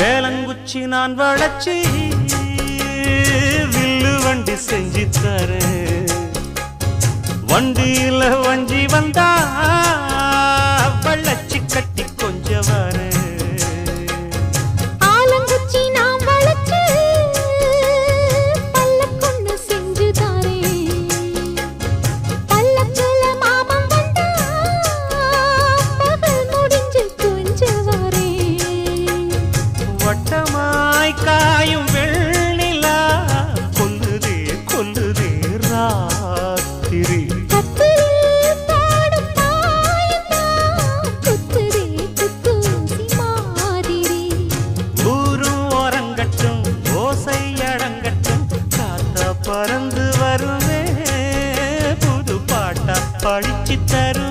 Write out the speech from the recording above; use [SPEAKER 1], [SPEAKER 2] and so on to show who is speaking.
[SPEAKER 1] வேலங்குச்சி நான் வளைச்சி வில்லு வண்டி செஞ்சு தரேன். வண்டியில வஞ்சி வந்தா காயும் வெள்ளிலா கொல்லுதே கொல்லுதே ராத்திரி. பறந்து வருவே புது பாட்டா படிச்சு தரும்.